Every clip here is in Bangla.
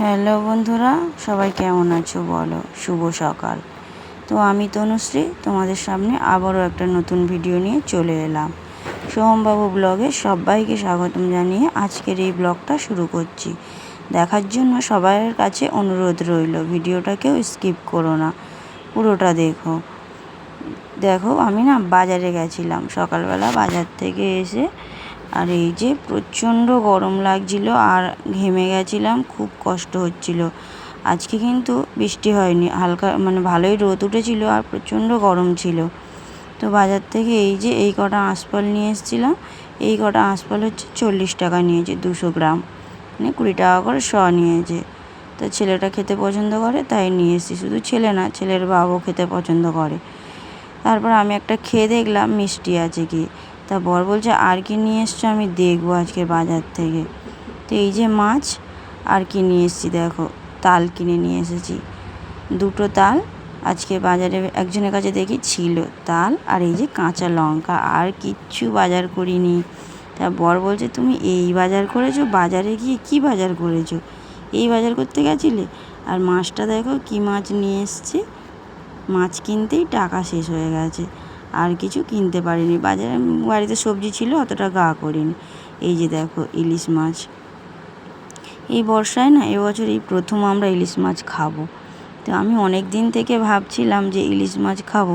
হ্যালো বন্ধুরা, সবাই কেমন আছো বলো? শুভ সকাল। তো আমি তনুশ্রী, তোমাদের সামনে আবারও একটা নতুন ভিডিও নিয়ে চলে এলাম। সোহমবাবু ব্লগে সবাইকে স্বাগতম জানিয়ে আজকের এই ব্লগটা শুরু করছি। দেখার জন্য সবার কাছে অনুরোধ রইল, ভিডিওটাকেও স্কিপ করো না, পুরোটা দেখো। দেখো, আমি না বাজারে গেছিলাম, সকালবেলা বাজার থেকে এসে আর এই যে প্রচণ্ড গরম লাগছিল আর ঘেমে গেছিলাম, খুব কষ্ট হচ্ছিল। আজকে কিন্তু বৃষ্টি হয়নি, হালকা মানে ভালোই রোদ উঠেছিল আর প্রচণ্ড গরম ছিল। তো বাজার থেকে এই যে এই কটা আঁশফল নিয়ে এসেছিলাম, এই কটা আঁশফল হচ্ছে চল্লিশ টাকা নিয়েছে, দুশো গ্রাম। মানে কুড়ি টাকা করে শ নিয়েছে। তো ছেলেটা খেতে পছন্দ করে, তাই নিয়ে এসেছি। শুধু ছেলে না, ছেলের বাবাও খেতে পছন্দ করে। তারপর আমি একটা খেয়ে দেখলাম, মিষ্টি আছে কি। তা বর বলছে, আর কি নিয়ে এসছো? আমি দেখব আজকে বাজার থেকে। তো এই যে মাছ, আর কি নিয়ে এসেছি দেখো, তাল কিনে নিয়ে এসেছি। দুটো তাল, আজকে বাজারে একজনের কাছে দেখি ছিল তাল, আর এই যে কাঁচা লঙ্কা, আর কিচ্ছু বাজার করিনি। তা বর বলছে, তুমি এই বাজার করেছ? বাজারে গিয়ে কি বাজার করেছ? এই বাজার করতে গেছিলে? আর মাছটা দেখো কি মাছ নিয়ে এসছে। মাছ কিনতেই টাকা শেষ হয়ে গেছে। আর কিছু কিনতে পারিনি। বাজারে বাড়িতে সবজি ছিল, অতটা গা করিনি। এই যে দেখো ইলিশ মাছ। এই বর্ষায় না এবছর এই প্রথম আমরা ইলিশ মাছ খাব। তো আমি অনেক দিন থেকে ভাবছিলাম যে ইলিশ মাছ খাব,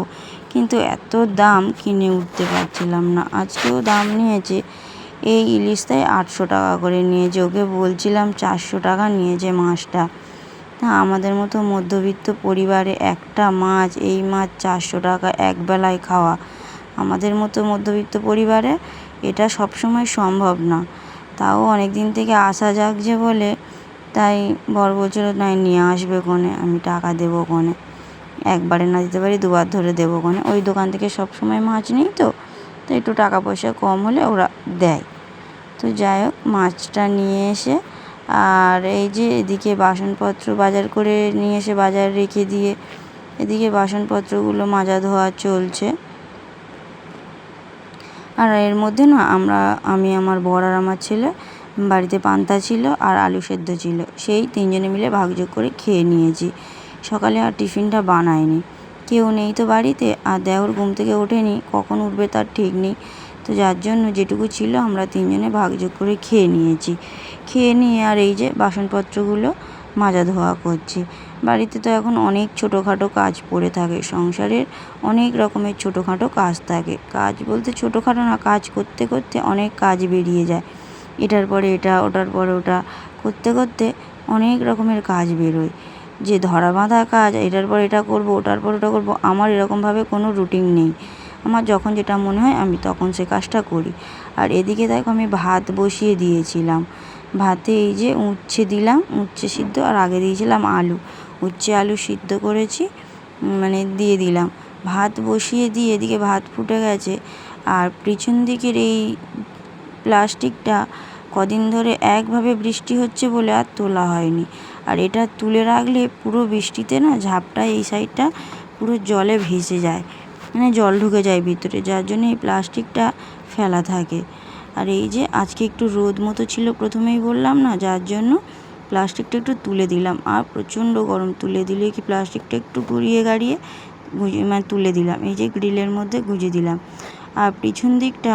কিন্তু এত দাম কিনে উঠতে পারছিলাম না। আজকেও দাম নিয়েছে। এই ইলিশটাই আটশো টাকা করে নিয়েছে। ওকে বলছিলাম চারশো টাকা নিয়েছে মাছটা। আমাদের মতো মধ্যবিত্ত পরিবারে একটা মাছ, এই মাছ চারশো টাকা একবেলায় খাওয়া। আমাদের মতো মধ্যবিত্ত পরিবারে এটা সবসময় সম্ভব না। তাও অনেক দিন থেকে আসা যাক যে বলে, তাই বর বলছিল, নাই, নিয়ে আসবে কোনে, আমি টাকা দেবো কোনে। একবারে না দিতে পারি, দুবার ধরে দেবো কোনে। ওই দোকান থেকে সব সময় মাছ নিই তো তো একটু টাকা পয়সা কম হলে ওরা দেয়। তো যাই হোক, মাছটা নিয়ে এসে আর এই যে এদিকে বাসনপত্র বাজার করে নিয়ে এসে বাজারে রেখে দিয়ে এদিকে বাসনপত্রগুলো মাজা ধোয়া চলছে। আর এর মধ্যে না আমরা, আমি আমার বর আর আমার ছেলে বাড়িতে পান্তা ছিল আর আলু সেদ্ধ ছিল। সেই তিনজনে মিলে ভাগযোগ করে খেয়ে নিয়েছি। সকালে আর টিফিনটা বানায়নি কেউ নেই তো বাড়িতে আর দেওর ঘুম থেকে ওঠেনি, কখন উঠবে তার ঠিক নেই। তো যার জন্য যেটুকু ছিল আমরা তিনজনে ভাগযোগ করে খেয়ে নিয়েছি। খেয়ে নিয়ে আর এই যে বাসনপত্রগুলো মাজা ধোয়া করছি। বাড়িতে তো এখন অনেক ছোটোখাটো কাজ পড়ে থাকে। সংসারের অনেক রকমের ছোটোখাটো কাজ থাকে। কাজ বলতে ছোটোখাটো না, কাজ করতে করতে অনেক কাজ বেরিয়ে যায়। এটার পরে এটা, ওটার পরে ওটা। করতে করতে অনেক রকমের কাজ বেরোয়। যে ধরা বাঁধা কাজ, এটার পর এটা করব, ওটার পর ওটা করব, আমার এরকমভাবে কোনো রুটিন নেই। আমার যখন যেটা মনে হয় আমি তখন সে কাজটা করি। আর এদিকে দেখো আমি ভাত বসিয়ে দিয়েছিলাম। ভাতে এই যে উচ্ছে দিলাম, উচ্ছে সিদ্ধ আর আগে দিয়েছিলাম আলু। উচ্ছে আলু সিদ্ধ করেছি মানে দিয়ে দিলাম। ভাত বসিয়ে দিয়ে এদিকে ভাত ফুটে গেছে। আর পিছন দিকের এই প্লাস্টিকটা কদিন ধরে একভাবে বৃষ্টি হচ্ছে বলে আর তোলা হয়নি। আর এটা তুলে রাখলে পুরো বৃষ্টিতে না ঝাপটা এই সাইডটা পুরো জলে ভেসে যায়। মানে জল ঢুকে যায় ভিতরে, যার জন্য এই প্লাস্টিকটা ফেলা থাকে। আর এই যে আজকে একটু রোদ মতো ছিল প্রথমেই বললাম না, যার জন্য প্লাস্টিকটা একটু তুলে দিলাম। আর প্রচণ্ড গরম, তুলে দিলে কি প্লাস্টিকটা একটু গুঁড়িয়ে গাড়িয়ে গুঁজে মানে তুলে দিলাম। এই যে গ্রিলের মধ্যে গুঁজে দিলাম। আর পিছন দিকটা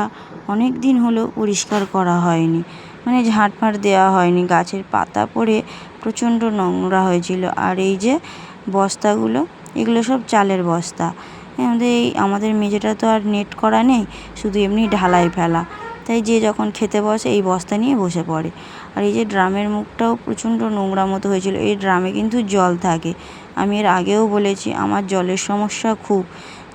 অনেক দিন হলো পরিষ্কার করা হয়নি। মানে ঝাঁটফাঁট দেওয়া হয়নি। গাছের পাতা পড়ে প্রচণ্ড নোংরা হয়েছিল। আর এই যে বস্তাগুলো, এগুলো সব চালের বস্তা। আমাদের এই, আমাদের মেঝেটা তো আর নেট করা নেই, শুধু এমনি ঢালাই ফেলা। তাই যে যখন খেতে বসে, এই বস্তা নিয়ে বসে পড়ে। আর এই যে ড্রামের মুখটাও প্রচণ্ড নোংরা মতো হয়েছিল। এই ড্রামে কিন্তু জল থাকে। আমি এর আগেও বলেছি, আমার জলের সমস্যা খুব।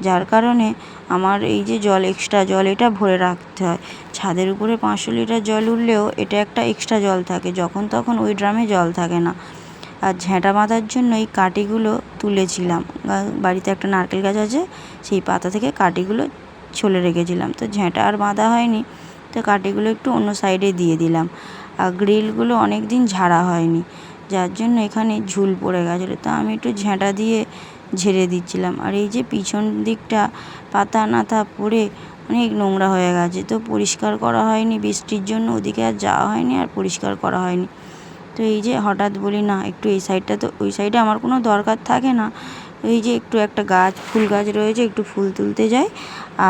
যার কারণে আমার এই যে জল এক্সট্রা জল, এটা ভরে রাখতে হয়। ছাদের উপরে পাঁচশো লিটার জল উঠলেও এটা একটা এক্সট্রা জল থাকে। যখন তখন ওই ড্রামে জল থাকে না। আর ঝ্যাঁটা বাঁধার জন্য এই কাঠিগুলো তুলেছিলাম। বাড়িতে একটা নারকেল গাছ আছে, সেই পাতা থেকে কাঠিগুলো ছলে রেখেছিলাম। তো ঝ্যাঁটা আর বাঁধা হয়নি। তো কাঠিগুলো একটু অন্য সাইডে দিয়ে দিলাম। আর গ্রিলগুলো অনেক দিন ঝাড়া হয়নি, যার জন্য এখানে ঝুল পড়ে গেছিল। তো আমি একটু ঝ্যাঁটা দিয়ে ঝেড়ে দিচ্ছিলাম। আর এই যে পিছন দিকটা পাতা নাতা পড়ে অনেক নোংরা হয়ে গেছে। তো পরিষ্কার করা হয়নি বৃষ্টির জন্য, ওদিকে আর যাওয়া হয়নি আর পরিষ্কার করা হয়নি। তো এই যে হঠাৎ বলি, না, একটু এই সাইডটা তো, ওই সাইডে আমার কোনো দরকার থাকে না। এই যে একটু একটা গাছ, ফুল গাছ রয়েছে, একটু ফুল তুলতে যাই।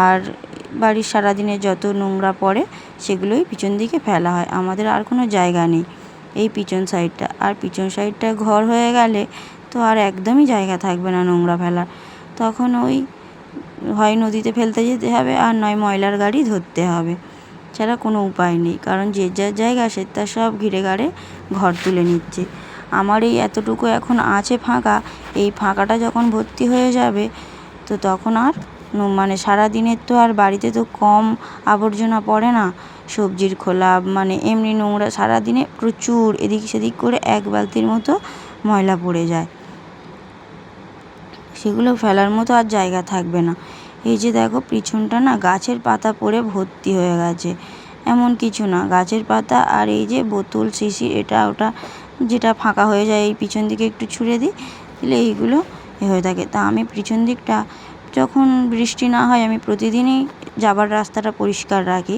আর বাড়ির সারাদিনে যত নোংরা পড়ে, সেগুলোই পিছন দিকে ফেলা হয়। আমাদের আর কোনো জায়গা নেই এই পিছন সাইডটা। আর পিছন সাইডটা ঘর হয়ে গেলে তো আর একদমই জায়গা থাকবে না নোংরা ফেলার। তখন ওই হয় নদীতে ফেলতে যেতে হবে আর নয় ময়লার গাড়ি ধরতে হবে। ছাড়া কোনো উপায় নেই, কারণ যে যার জায়গা সে তার সব ঘিরে গাড়ে ঘর তুলে নিচ্ছে। আমার এই এতটুকু এখন আছে ফাঁকা, এই ফাঁকাটা যখন ভর্তি হয়ে যাবে, তো তখন আর মানে সারাদিনের তো আর বাড়িতে তো কম আবর্জনা পড়ে না, সবজির খোলা মানে এমনি নোংরা সারাদিনে প্রচুর এদিক সেদিক করে এক বালতির মতো ময়লা পড়ে যায়। সেগুলো ফেলার মতো আর জায়গা থাকবে না। এই যে দেখো, পিছনটা না গাছের পাতা পড়ে ভর্তি হয়ে গেছে। এমন কিছু না, গাছের পাতা আর এই যে বোতল, শিশি, এটা ওটা যেটা ফাঁকা হয়ে যায়, এই পিছন দিকে একটু ছুঁড়ে দিই তাহলে এইগুলো এ হয়ে থাকে। তা আমি পিছন দিকটা যখন বৃষ্টি না হয় আমি প্রতিদিনই যাবার রাস্তাটা পরিষ্কার রাখি।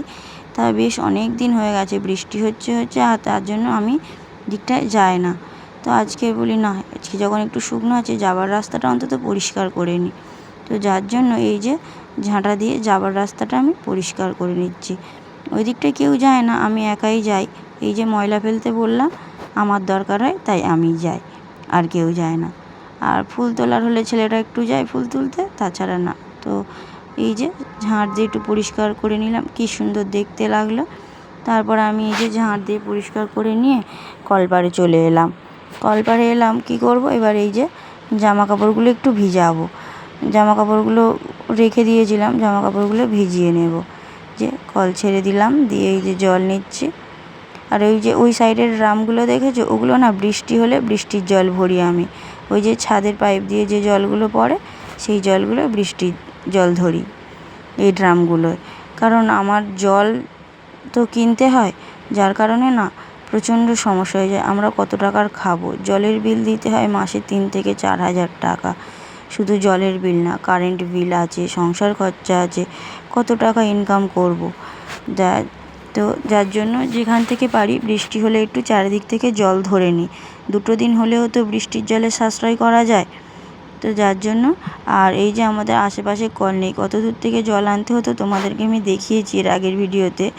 তা বেশ অনেক দিন হয়ে গেছে, বৃষ্টি হচ্ছে হচ্ছে, আর তার জন্য আমি দিকটায় যাই না। তো আজকে বলি, না, আজকে যখন একটু শুকনো আছে, যাবার রাস্তাটা অন্তত পরিষ্কার করে নিই তো যার জন্য এই যে ঝাঁটা দিয়ে যাবার রাস্তাটা আমি পরিষ্কার করে নিচ্ছি। ওই দিকটায় কেউ যায় না, আমি একাই যাই। এই যে ময়লা ফেলতে বললাম, আমার দরকার হয়, তাই আমি যাই, আর কেউ যায় না। আর ফুল তোলার হলে ছেলেটা একটু যায় ফুল তুলতে, তাছাড়া না। তো এই যে ঝাঁট দিয়ে একটু পরিষ্কার করে নিলাম, কী সুন্দর দেখতে লাগল। তারপর আমি এই যে ঝাঁট দিয়ে পরিষ্কার করে নিয়ে কলপাড়ে চলে এলাম। কলপাড়ে এলাম, কি করব? এবার এই যে জামা কাপড়গুলো একটু ভিজাবো। জামা কাপড়গুলো রেখে দিয়েছিলাম জামা কাপড়গুলো ভিজিয়ে নেব। যে কল ছেড়ে দিলাম, দিয়ে এই যে জল নিচ্ছি। আর ওই যে ওই সাইডের ড্রামগুলো দেখেছ? ওগুলো না বৃষ্টি হলে বৃষ্টির জল ভরি আমি। ওই যে ছাদের পাইপ দিয়ে যে জলগুলো পড়ে, সেই জলগুলো বৃষ্টির জল ধরি, এই ড্রামগুলোয় কারণ আমার জল তো কিনতে হয়, যার কারণে না প্রচণ্ড সমস্যা হয়ে যায়। আমরা কত টাকার খাব? জলের বিল দিতে হয় মাসে তিন থেকে চার হাজার টাকা। শুধু জলের বিল না, কারেন্ট বিল আছে, সংসার খরচা আছে, কত টাকা ইনকাম করব? যা, তো যার জন্য যেখান থেকে পারি, বৃষ্টি হলে একটু চারিদিক থেকে জল ধরে নিই। দুটো দিন হলেও তো বৃষ্টির জলে সাশ্রয় করা যায়। তো যার জন্য, আর এই যে আমাদের আশেপাশে কল নেই, কত দূর থেকে জল আনতে হতো তোমাদেরকে আমি দেখিয়েছি এর আগের ভিডিওতে।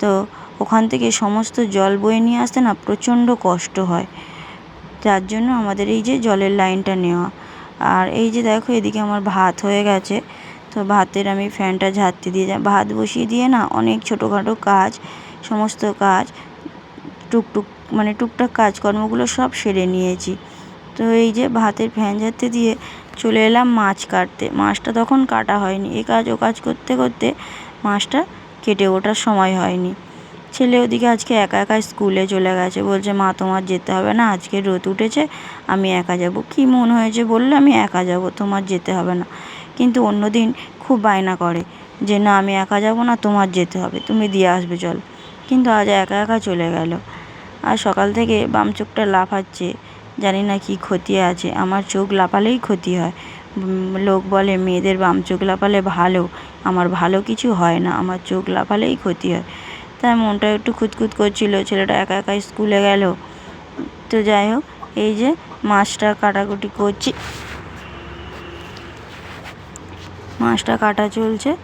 তো ওখান থেকে সমস্ত জল বয়ে নিয়ে আসতে না প্রচণ্ড কষ্ট হয়। যার জন্য আমাদের এই যে জলের লাইনটা নেওয়া। আর এই যে দেখো, এদিকে আমার ভাত হয়ে গেছে। তো ভাতের আমি ফ্যানটা ঝাড়তে দিয়ে ভাত বসিয়ে দিয়ে না অনেক ছোটোখাটো কাজ, সমস্ত কাজ টুকটুক মানে টুকটাক কাজকর্মগুলো সব সেরে নিয়েছি। তো এই যে ভাতের ফ্যান ঝাড়তে দিয়ে চলে এলাম মাছ কাটতে। মাছটা তখন কাটা হয়নি। এ কাজ ও কাজ করতে করতে মাছটা কেটে ওঠার সময় হয়নি। ছেলে ওদিকে আজকে একা একা স্কুলে চলে গেছে। বলছে, মা, তোমার যেতে হবে না, আজকে রোদ উঠেছে, আমি একা যাব। কি মন হয়েছে বললে, আমি একা যাব, তোমার যেতে হবে না। কিন্তু অন্য দিন খুব বায়না করে যে, না, আমি একা যাব না, তোমার যেতে হবে, তুমি দিয়ে আসবে, চল। কিন্তু আজ একা একা চলে গেল। আর সকাল থেকে বাম চোখটা লাফাচ্ছে। জানি না কি ক্ষতি আছে। আমার চোখ লাফালেই ক্ষতি হয়। লোক বলে, মেয়েদের বাম চোখ লাফালে ভালো। আমার ভালো কিছু হয় না। আমার চোখ লাফালেই ক্ষতি হয়। তাই মনটা একটু খুঁতখুত করছিল। ছেলেটা একা একা স্কুলে গেল। তো যাই হোক, এই যে মাছটা কাটাকুটি করছি। মাছটা কাটা চলছে।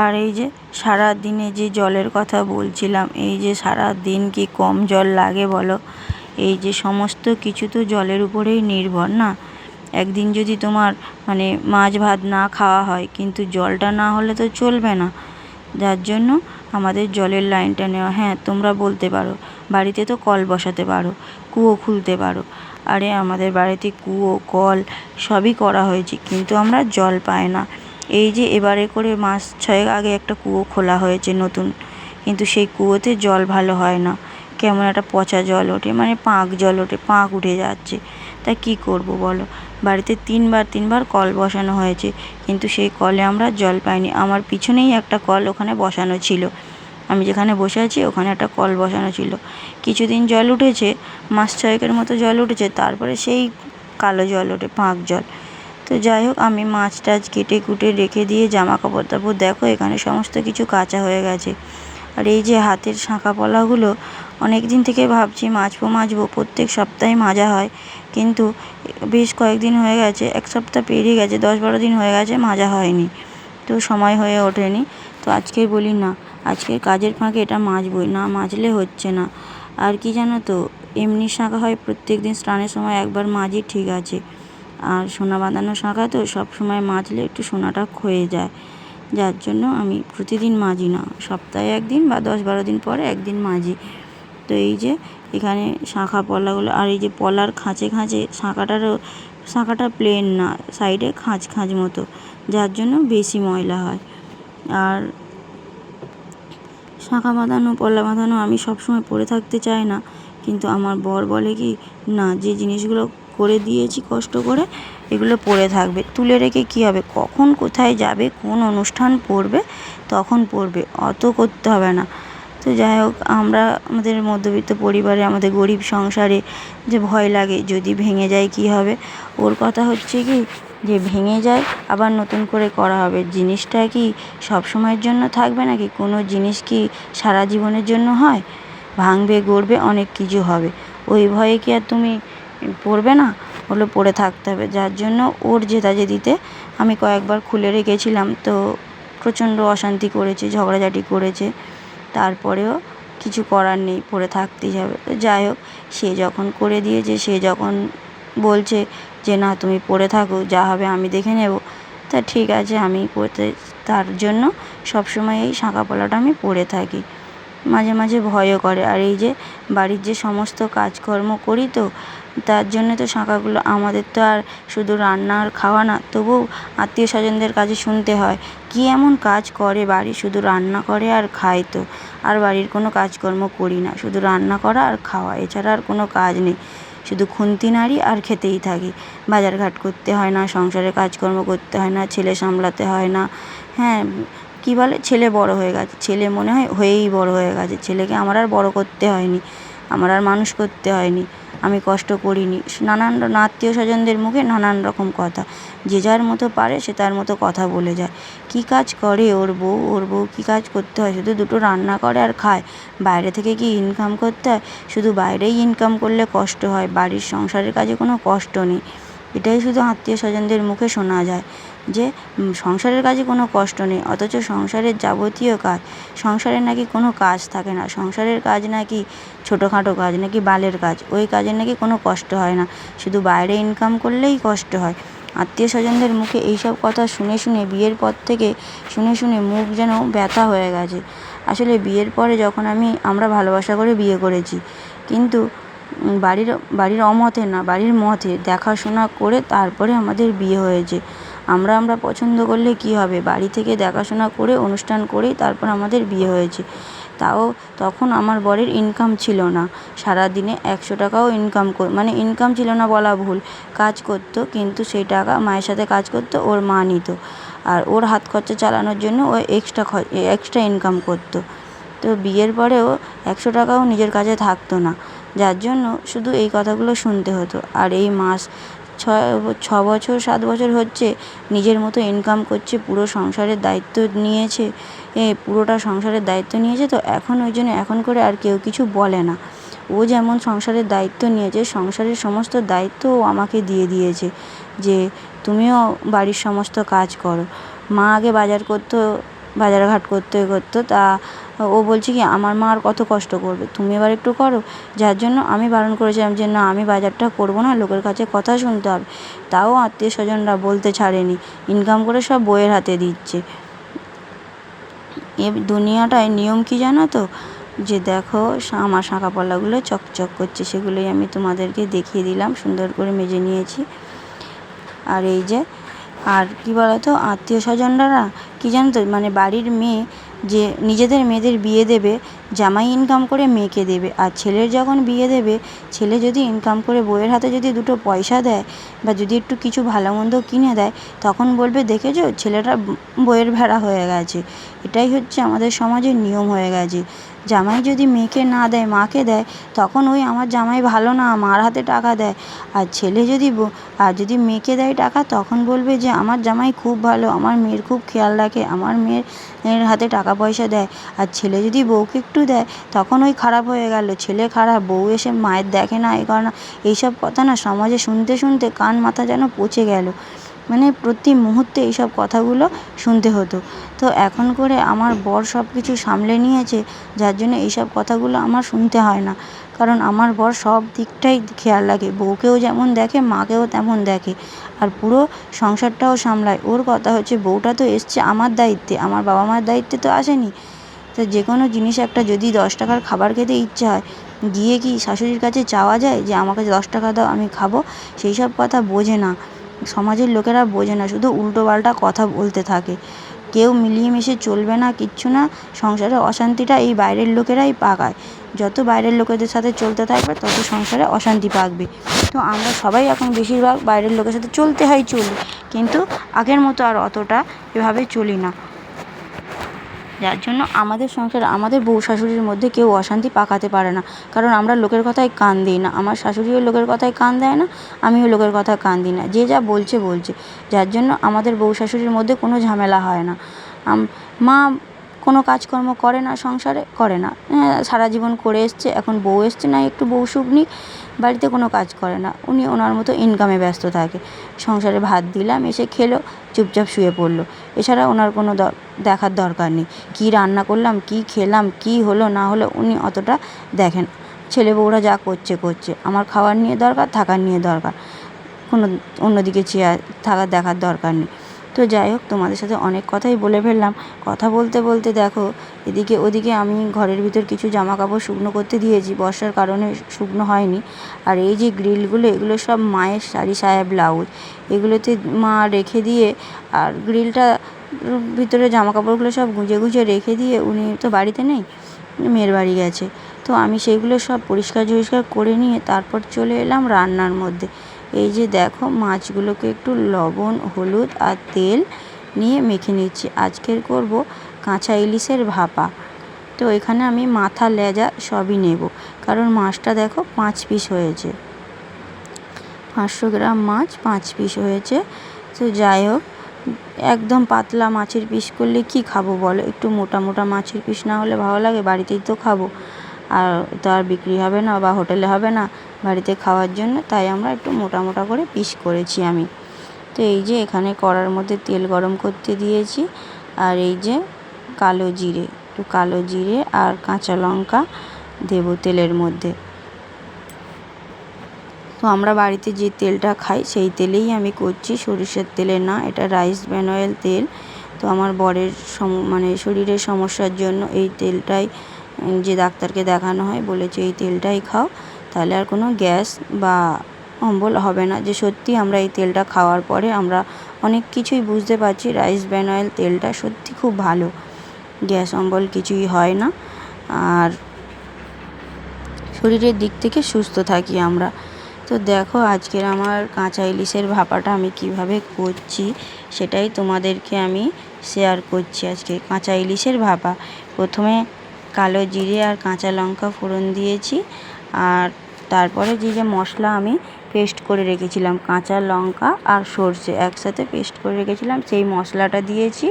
আর এই যে সারা দিনে যে জলের কথা বলছিলাম, এই যে সারা দিন কি কম জল লাগে বলো? এই যে সমস্ত কিছু তো জলের উপরেই নির্ভর না? একদিন যদি তোমার মানে মাছ ভাত না খাওয়া হয়, কিন্তু জলটা না হলে তো চলবে না। যার জন্য আমাদের জলের লাইনটা নেওয়া হ্যাঁ তোমরা বলতে পারো, বাড়িতে তো কল বসাতে পারো, কুয়ো খুলতে পারো। আরে আমাদের বাড়িতে কুয়ো, কল সবই করা হয়েছে, কিন্তু আমরা জল পাই না। এই যে এবারে করে মাস ছয়েক আগে একটা কুয়ো খোলা হয়েছে নতুন। কিন্তু সেই কুয়োতে জল ভালো হয় না। কেমন একটা পচা জল ওঠে মানে পাঁক জল ওঠে, পাঁক উঠে যাচ্ছে। তা কী করব বলো? বাড়িতে তিনবার তিনবার কল বসানো হয়েছে, কিন্তু সেই কলে আমরা জল পাইনি। আমার পিছনেই একটা কল ওখানে বসানো ছিল। আমি যেখানে বসে আছি, ওখানে একটা কল বসানো ছিল। কিছুদিন জল উঠেছে, মাস ছয়েকের মতো জল উঠেছে, তারপরে সেই কালো জল ওঠে, পাঁক জল। তো যাই হোক, আমি মাছ টাছ কেটে কুটে রেখে দিয়ে জামা কাপড় তারপর দেখো, এখানে সমস্ত কিছু কাঁচা হয়ে গেছে। আর এই যে হাতের শাঁখা পলাগুলো অনেক দিন থেকে ভাবছি মাজবো মাজবো, প্রত্যেক সপ্তাহে মাজা হয়। কিন্তু বেশ কয়েকদিন হয়ে গেছে, এক সপ্তাহ পেরিয়ে গেছে, দশ বারো দিন হয়ে গেছে মাজা হয়নি। তো সময় হয়ে ওঠেনি। তো আজকে বলি না আজকে কাজের ফাঁকে এটা মাজবই, না মাজলে হচ্ছে না। আর কি জানো তো, এমনি শাঁখা হয় প্রত্যেক দিন স্নানের সময় একবার মাজি ঠিক আছে। আর সোনা বাঁধানো শাঁখা তো সব সময় মাজলে একটু সোনাটা ক্ষয়ে যায়। যার জন্য আমি প্রতিদিন মাজি না। সপ্তাহে একদিন বা দশ বারো দিন পরে একদিন মাজি। তো এই যে এখানে শাঁখা পলাগুলো, আর এই যে পলার খাঁচে খাঁচে শাঁখাটারও, শাঁখাটা প্লেন না সাইডে খাঁজ খাঁজ মতো, যার জন্য বেশি ময়লা হয়। আর শাঁখা বাঁধানো, পলা বাঁধানো আমি সবসময় পরে থাকতে চাই না। কিন্তু আমার বর বলে কি, না, যে জিনিসগুলো করে দিয়েছি কষ্ট করে, এগুলো পরে থাকবে। তুলে রেখে কী হবে? কখন কোথায় যাবে? কোন অনুষ্ঠান পড়বে? তখন পড়বে। অত করতে হবে না। তো যাই হোক, আমরা আমাদের মধ্যবিত্ত পরিবারে, আমাদের গরিব সংসারে যে ভয় লাগে, যদি ভেঙে যায় কী হবে? ওর কথা হচ্ছে কি, যে ভেঙে যায়, আবার নতুন করে করা হবে। জিনিসটা কি সব সময়ের জন্য থাকবে নাকি কোনো জিনিস কি সারা জীবনের জন্য হয়? ভাঙবে, গড়বে, অনেক কিছু হবে। ওই ভয়ে কি আর তুমি পড়বে না, ওগুলো পরে থাকতে হবে। যার জন্য ওর জেদাজেদিতে আমি কয়েকবার খুলে রেখেছিলাম, তো প্রচণ্ড অশান্তি করেছে, ঝগড়াঝাটি করেছে। তারপরেও কিছু করার নেই পরে থাকতেই হবে। তো যাই হোক, সে যখন করে দিয়েছে, সে যখন বলছে যে, না, তুমি পরে থাকো, যা হবে আমি দেখে নেব। তা ঠিক আছে, আমি পড়তে, তার জন্য সবসময় এই শাঁখা পলাটা আমি পরে থাকি। মাঝে মাঝে ভয়ও করে। আর এই যে, বাড়ির যে সমস্ত কাজকর্ম করি তো তার জন্য তো শাঁখাগুলো আমাদের তো আর শুধু রান্না আর খাওয়া না, তবুও আত্মীয় স্বজনদের কাছে শুনতে হয়। কী এমন কাজ করে বাড়ি? শুধু রান্না করে আর খায় তো। আর বাড়ির কোনো কাজকর্ম করি না। শুধু রান্না করা আর খাওয়া, এছাড়া আর কোনো কাজ নেই। শুধু খুন্তি নাড়ি আর খেতেই থাকি। বাজারঘাট করতে হয় না সংসারের কাজকর্ম করতে হয় না, ছেলে সামলাতে হয় না। হ্যাঁ কী বলে? ছেলে বড় হয়ে গেছে। ছেলে মনে হয় হয়েই বড় হয়ে গেছে। ছেলেকে আমার আর বড় করতে হয়নি। আমার আর মানুষ করতে হয়নি। আমি কষ্ট করিনি। নানান আত্মীয় স্বজনদের মুখে নানান রকম কথা। যে যার মতো পারে সে তার মতো কথা বলে যায়। কী কাজ করে ওর বউ? ওর বউ কী কাজ করতে হয়? শুধু দুটো রান্না করে আর খায়। বাইরে থেকে কি ইনকাম করতে হয়? শুধু বাইরেই ইনকাম করলে কষ্ট হয়। বাড়ির সংসারের কাজে কোনো কষ্ট নেই। এটাই শুধু আত্মীয় স্বজনদের মুখে শোনা যায় যে সংসারের কাজে কোনো কষ্ট নেই, অথচ সংসারের যাবতীয় কাজ, সংসারে নাকি কোনো কাজ থাকে না, সংসারের কাজ নাকি ছোটোখাটো কাজ, নাকি বালের কাজ, ওই কাজের নাকি কোনো কষ্ট হয় না, শুধু বাইরে ইনকাম করলেই কষ্ট হয়। আত্মীয় স্বজনদের মুখে এইসব কথা শুনে শুনে বিয়ের পর থেকে শুনে শুনে মুখ যেন ব্যথা হয়ে গেছে। আসলে বিয়ের পরে যখন আমি, আমরা ভালোবাসা করে বিয়ে করেছি, কিন্তু বাড়ির বাড়ির অমতে না, বাড়ির মতে দেখাশোনা করে তারপরে আমাদের বিয়ে হয়েছে। আমরা আমরা পছন্দ করলে কী হবে? বাড়ি থেকে দেখাশোনা করে, অনুষ্ঠান করেই তারপর আমাদের বিয়ে হয়েছে। তাও তখন আমার বরের ইনকাম ছিল না। সারাদিনে একশো টাকাও ইনকাম কর মানে ইনকাম ছিল না বলা ভুল। কাজ করতো, কিন্তু সেই টাকা মায়ের সাথে কাজ করতো, ওর মা নিত। আর ওর হাত খরচা চালানোর জন্য ও এক্সট্রা এক্সট্রা ইনকাম করতো। তো বিয়ের পরেও একশো টাকাও নিজের কাছে থাকতো না। যার জন্য শুধু এই কথাগুলো শুনতে হতো। আর এই মাস ছয়, ছ বছর, সাত বছর হচ্ছে নিজের মতো ইনকাম করছে, পুরো সংসারের দায়িত্ব নিয়েছে, এ পুরোটা সংসারের দায়িত্ব নিয়েছে, তো এখন ওই জন্য এখন করে আর কেউ কিছু বলে না। ও যেমন সংসারের দায়িত্ব নিয়েছে, সংসারের সমস্ত দায়িত্ব ও আমাকে দিয়ে দিয়েছে যে তুমিও বাড়ির সমস্ত কাজ করো। মা আগে বাজার করতো বাজারঘাট করতে করতো, তা ও বলছে কি, আমার মা আর কত কষ্ট করবে। তুমি এবার একটু করো। যার জন্য আমি বারণ করেছিলাম যে, না, আমি বাজারটা করব না, লোকের কাছে কথা শুনতে হবে। তাও আত্মীয় স্বজনরা বলতে ছাড়েনি। ইনকাম করে সব বইয়ের হাতে দিচ্ছে। এ দুনিয়াটায় নিয়ম কি জানো তো? যে দেখো আমার শাঁখা পলাগুলো চকচক করছে, সেগুলোই আমি তোমাদেরকে দেখিয়ে দিলাম, সুন্দর করে মেজে নিয়েছি। আর এই যে আর কী বলতো, আত্মীয় স্বজনরা কী জানো তো মানে বাড়ির মেয়ে যে নিজেদের মেয়েদের বিয়ে দেবে, জামাই ইনকাম করে মেয়েকে দেবে। আর ছেলের যখন বিয়ে দেবে, ছেলে যদি ইনকাম করে বউয়ের হাতে যদি দুটো পয়সা দেয় বা যদি একটু কিছু ভালো মন্দ কিনে দেয়, তখন বলবে, দেখেছ, ছেলেটা বইয়ের ভেড়া হয়ে গেছে। এটাই হচ্ছে আমাদের সমাজের নিয়ম হয়ে গেছে। জামাই যদি মেয়েকে না দেয়, মাকে দেয়, তখন ওই আমার জামাই ভালো না, মার হাতে টাকা দেয়। আর ছেলে যদি আর যদি মেয়েকে দেয় টাকা, তখন বলবে যে, আমার জামাই খুব ভালো, আমার মেয়ের খুব খেয়াল রাখে, আমার মেয়ের হাতে টাকা পয়সা দেয়। আর ছেলে যদি বউকে একটু দেয়, তখন ওই খারাপ হয়ে গেল। ছেলে খারাপ, বউ এসে মায়ের দেখে না, এ করে না, এইসব কথা না সমাজে শুনতে শুনতে কান মাথা যেন পচে গেল। মানে প্রতি মুহূর্তে এইসব কথাগুলো শুনতে হতো। তো এখন করে আমার বর সব কিছু সামলে নিয়েছে, যার জন্য এইসব কথাগুলো আমার শুনতে হয় না। কারণ আমার বর সব দিকটাই খেয়াল রাখে। বউকেও যেমন দেখে, মাকেও তেমন দেখে। আর পুরো সংসারটাও সামলায়। ওর কথা হচ্ছে, বউটা তো এসছে আমার দায়িত্বে। আমার বাবা মার দায়িত্বে তো আসেনি। তো যে কোনো জিনিস একটা যদি দশ টাকার খাবার খেতে ইচ্ছে হয়, গিয়ে কি শাশুড়ির কাছে চাওয়া যায় যে, আমাকে দশ টাকা দাও, আমি খাব সেই সব কথা বোঝে না। সমাজের লোকেরা বোঝে না, শুধু উল্টোপাল্টা কথা বলতে থাকে। কেউ মিলিয়ে মিশে চলবে না, কিচ্ছু না। সংসারে অশান্তিটা এই বাইরের লোকেরাই পাকায়। যত বাইরের লোকেদের সাথে চলতে থাকবে, তত সংসারে অশান্তি পাকবে। তো আমরা সবাই এখন বেশিরভাগ বাইরের লোকের সাথে চলতে হয় চলি। কিন্তু আগের মতো আর অতটা এভাবে চলি না। যার জন্য আমাদের সংসার, আমাদের বউ শাশুড়ির মধ্যে কেউ অশান্তি পাকাতে পারে না। কারণ আমরা লোকের কথায় কান দিই না। আমার শাশুড়িও লোকের কথায় কান দেয় না, আমিও লোকের কথায় কান দিই না। যে যা বলছে বলছে। যার জন্য আমাদের বউ শাশুড়ির মধ্যে কোনো ঝামেলা হয় না। মা কোনো কাজকর্ম করে না, সংসারে করে না। হ্যাঁ সারা জীবন করে এসছে, এখন বউ এসছে, না, একটু বউ সুখ বাড়িতে কোনো কাজ করে না। উনি ওনার মতো ইনকামে ব্যস্ত থাকে। সংসারে ভাত দিলাম, এসে খেলো, চুপচাপ শুয়ে পড়ল। এছাড়া ওনার কোনো দেখার দরকার নেই। কী রান্না করলাম, কী খেলাম, কী হলো, না হলো, উনি অতটা দেখেন। ছেলে বউরা যা করছে করছে। আমার খাওয়ার নিয়ে দরকার, থাকার নিয়ে দরকার। কোনো অন্যদিকে চেয়ার, থাকার, দেখার দরকার নেই। তো যাই হোক, তোমাদের সাথে অনেক কথাই বলে ফেললাম। কথা বলতে বলতে দেখো, এদিকে ওদিকে আমি ঘরের ভিতর কিছু জামা কাপড় শুকনো করতে দিয়েছি। বর্ষার কারণে শুকনো হয়নি। আর এই যে গ্রিলগুলো, এগুলো সব মায়ের শাড়ি সায়া ব্লাউজ এগুলোতে মা রেখে দিয়ে আর গ্রিলটা ভিতরে জামা কাপড়গুলো সব গুঁজে গুঁজে রেখে দিয়ে উনি তো বাড়িতে নেই, মেয়ের বাড়ি গেছে। তো আমি সেইগুলো সব পরিষ্কার টরিষ্কার করে নিয়ে তারপর চলে এলাম রান্নার মধ্যে। এই যে দেখো, মাছগুলোকে একটু লবণ, হলুদ আর তেল নিয়ে মেখে নিচ্ছি। আজকের করব কাঁচা ইলিশের ভাপা। তো এখানে আমি মাথা, লেজা সবই নেব। কারণ মাছটা দেখো পাঁচ পিস হয়েছে। পাঁচশো গ্রাম মাছ পাঁচ পিস হয়েছে। তো যাই হোক, একদম পাতলা মাছের পিস করলে কি খাব বলো? একটু মোটা মোটা মাছের পিস না হলে ভালো লাগে, বাড়িতেই তো খাব। আর তো আর বিক্রি হবে না বা হোটেলে হবে না বাড়িতে খাওয়ার জন্য, তাই আমরা একটু মোটা মোটা করে পিস করেছি আমি। তো এই যে এখানে কড়ার মধ্যে তেল গরম করতে দিয়েছি, আর এই যে কালো জিরে, একটু কালো জিরে আর কাঁচা লঙ্কা দেবো তেলের মধ্যে। তো আমরা বাড়িতে যে তেলটা খাই সেই তেলেই আমি করছি, সরিষার তেলে না, এটা রাইস ব্র্যান অয়েল তেল। তো আমার বরের সম মানে শরীরের সমস্যার জন্য এই তেলটাই যে ডাক্তারকে দেখানো হয় বলেছে, এই তেলটাই খাও, তাহলে আর কোনো গ্যাস বা অম্বল হবে না। যে সত্যি আমরা এই তেলটা খাওয়ার পরে আমরা অনেক কিছুই বুঝতে পারছি, রাইস ব্র্যান অয়েল তেলটা সত্যি খুব ভালো। গ্যাস, অম্বল কিছুই হয় না। আর শরীরের দিক থেকে সুস্থ থাকি আমরা। তো দেখো আজকের আমার কাঁচা ইলিশের ভাপাটা আমি কীভাবে করছি, সেটাই তোমাদেরকে আমি শেয়ার করছি আজকে কাঁচা ইলিশের ভাপা। প্রথমে কালো জিরে আর কাঁচা লঙ্কা ফোড়ন দিয়েছি। আর তারপরে যে যে মশলা আমি পেস্ট করে রেখেছিলাম, কাঁচা লঙ্কা আর সর্ষে একসাথে পেস্ট করে রেখেছিলাম, সেই মশলাটা দিয়েছি।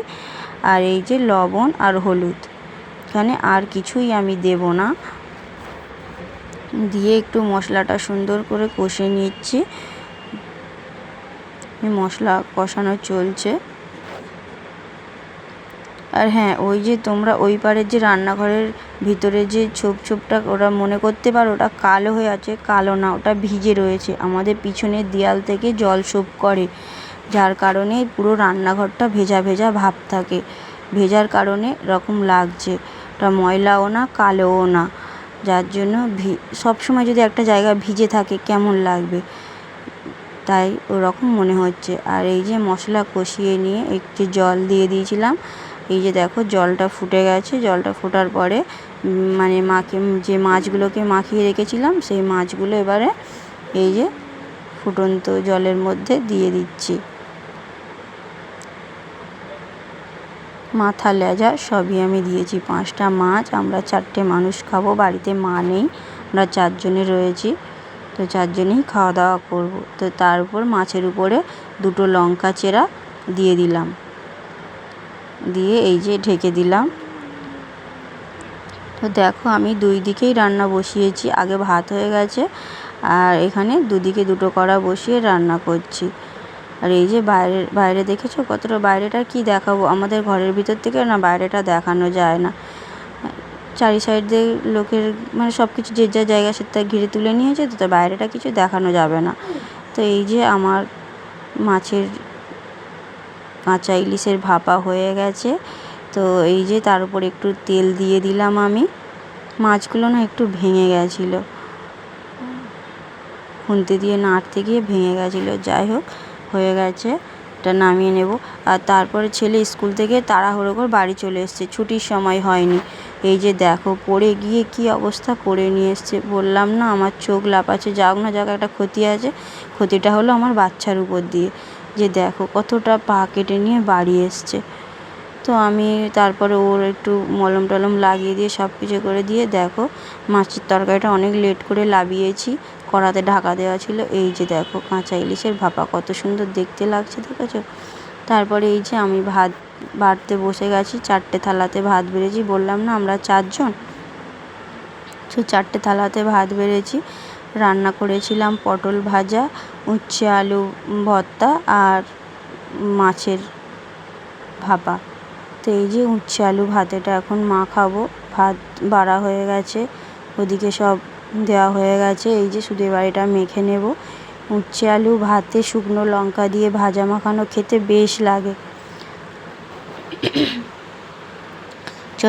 আর এই যে লবণ আর হলুদ, এখানে আর কিছুই আমি দেব না। দিয়ে একটু মশলাটা সুন্দর করে কষে নিচ্ছি। মশলা কষানো চলছে। আর হ্যাঁ ওই যে তোমরা ওই পারের যে রান্নাঘরের ভিতরে যে ছোপ ছোপটা ওরা মনে করতে পারো, ওটা কালো হয়ে আছে, কালো না, ওটা ভিজে রয়েছে। আমাদের পিছনের দেয়াল থেকে জল সোপ করে, যার কারণে পুরো রান্নাঘরটা ভেজা ভেজা ভাব থাকে। ভেজার কারণে এরকম লাগছে। ওটা ময়লাও না, কালোও না। যার জন্য ভি সবসময় যদি একটা জায়গা ভিজে থাকে, কেমন লাগবে? তাই ওরকম মনে হচ্ছে। আর এই যে মশলা কষিয়ে নিয়ে একটু জল দিয়ে দিয়েছিলাম। এই যে দেখো, জলটা ফুটে গেছে। জলটা ফোটার পরে মানে মাকে, যে মাছগুলোকে মাখিয়ে রেখেছিলাম, সেই মাছগুলো এবারে এই যে ফুটন্ত জলের মধ্যে দিয়ে দিচ্ছি। মাথা লেজা সবই আমি দিয়েছি, পাঁচটা মাছ। আমরা চারটে মানুষ খাব, বাড়িতে মা নেই, আমরা চারজনে রয়েছি। তো চারজনেই খাওয়া দাওয়া করব। তো তার উপর মাছের উপরে দুটো লঙ্কা চেরা দিয়ে দিলাম। দিয়ে এই যে ঢেকে দিলাম। তো দেখো আমি দুই দিকেই রান্না বসিয়েছি, আগে ভাত হয়ে গেছে আর এখানে দুদিকে দুটো কড়া বসিয়ে রান্না করছি। আর এই যে বাইরে বাইরে দেখেছ কতটা বাইরেটা কি দেখাবো? আমাদের ঘরের ভিতর থেকে না বাইরেটা দেখানো যায় না। চারি সাইড দিয়ে লোকের মানে সব কিছু যে যার জায়গা সে তার ঘিরে তুলে নিয়েছে, তো তার বাইরেটা কিছু দেখানো যাবে না। তো এই যে আমার মাছের কাঁচা ইলিশের ভাপা হয়ে গেছে। তো এই যে তার উপর একটু তেল দিয়ে দিলাম আমি। মাছগুলো না একটু ভেঙে গেছিল। খুন্তি দিয়ে নাড়তে গিয়ে ভেঙে গেছিল। যাই হোক, হয়ে গেছে। এটা নামিয়ে নেব। আর তারপরে ছেলে স্কুল থেকে তাড়াহুড়ো করে বাড়ি চলে এসছে। ছুটির সময় হয়নি। এই যে দেখো, পড়ে গিয়ে কি অবস্থা করে নিয়ে এসছে। বললাম না, আমার চোখ লাপাচ্ছে যাক না যাক, একটা ক্ষতি আছে। ক্ষতিটা হলো আমার বাচ্চার উপর দিয়ে। যে দেখো কতটা পা কেটে নিয়ে বাড়ি এসছে। তো আমি তারপরে ওর একটু মলম টলম লাগিয়ে দিয়ে সব কিছু করে দিয়ে দেখো মাছের তরকারিটা অনেক লেট করে লাবিয়েছি কড়াতে ঢাকা দেওয়া ছিল। এই যে দেখো কাঁচা ইলিশের ভাপা কত সুন্দর দেখতে লাগছে, দেখেছ? তারপরে এই যে আমি ভাত বাড়তে বসে গেছি, চারটে থালাতে ভাত বেড়েছি। বললাম না আমরা চারজন? তো চারটে থালাতে ভাত বেড়েছি। রান্না করেছিলাম পটল ভাজা, উচ্ছে আলু ভর্তা আর মাছের ভাপা। তো এই যে উচ্ছে আলু ভাতেটা এখন মা খাব। ভাত বাড়া হয়ে গেছে, ওদিকে সব দেওয়া হয়ে গেছে। এই যে শুধু বাড়িটা মেখে নেব। উচ্ছে আলু ভাতে শুকনো লঙ্কা দিয়ে ভাজা মাখানো খেতে বেশ লাগে।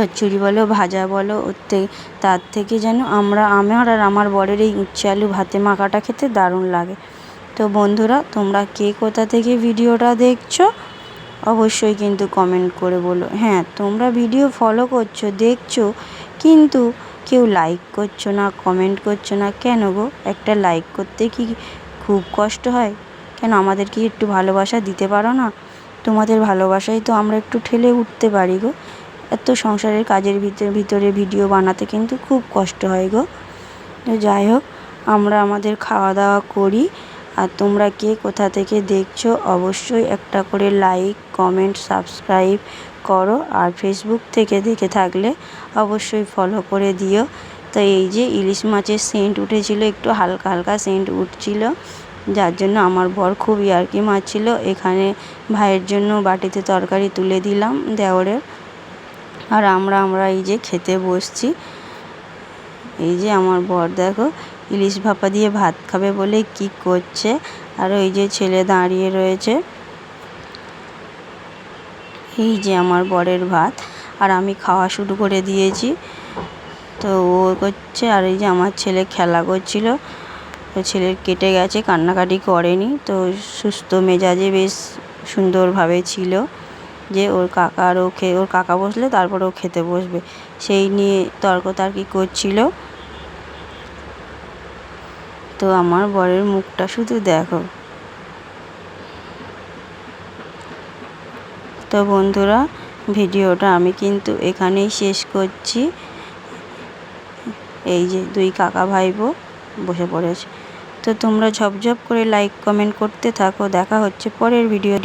চচ্চড়ি বলো, ভাজা বলো ওর থেকে তার থেকে যেন আমরা আমার আর আমার বরের এই উচ্ছে আলু ভাতে মাখাটা খেতে দারুণ লাগে। তো বন্ধুরা, তোমরা কে কোথা থেকে ভিডিওটা দেখছ, অবশ্যই কিন্তু কমেন্ট করে বলো। হ্যাঁ তোমরা ভিডিও ফলো করছ, দেখছ, কিন্তু কেউ লাইক করছ না কমেন্ট করছ না, কেন গো? একটা লাইক করতে কি খুব কষ্ট হয়? কেন আমাদের কি একটু ভালোবাসা দিতে পারো না? তোমাদের ভালোবাসায় তো আমরা একটু ঠেলে উঠতে পারি গো। এত সংসারের কাজের ভিতরে ভিতরে ভিডিও বানাতে কিন্তু খুব কষ্ট হয় গো। তো যাই হোক, আমরা আমাদের খাওয়া দাওয়া করি। আর তোমরা কে কোথা থেকে দেখছ, অবশ্যই একটা করে লাইক কমেন্ট সাবস্ক্রাইব করো। আর ফেসবুক থেকে দেখে থাকলে অবশ্যই ফলো করে দিও। তো এই যে ইলিশ মাছের সেন্ট উঠেছিল, একটু হালকা হালকা সেন্ট উঠছিল, যার জন্য আমার বর খুব ইয়ার্কি মারছিল। এখানে ভাইয়ের জন্য বাটিতে তরকারি তুলে দিলাম দেওরের। আর আমরা আমরা এই যে খেতে বসছি। এই যে আমার বর, দেখো, ইলিশ ভাপা দিয়ে ভাত খাবে বলে কি করছে। আর ওই যে ছেলে দাঁড়িয়ে রয়েছে। এই যে আমার বরের ভাত। আর আমি খাওয়া শুরু করে দিয়েছি। তো ও করছে, আর এই যে আমার ছেলে খেলা করছিল। তো ছেলের কেটে গেছে, কান্নাকাটি করেনি। তো সুস্থ মেজাজে বেশ সুন্দরভাবে ছিল। যে ওর কাকা আর ও খেয়ে ওর কাকা বসলে তারপর ও খেতে বসবে। সেই নিয়ে তর্কতার্কি করছিল। তো আমার বরের মুখটা শুধু দেখো। তো বন্ধুরা, ভিডিওটা আমি কিন্তু এখানেই শেষ করছি। এই যে দুই কাকা ভাইবো বসে পড়েছে। তো তোমরা ঝপঝপ করে লাইক কমেন্ট করতে থাকো। দেখা হচ্ছে পরের ভিডিও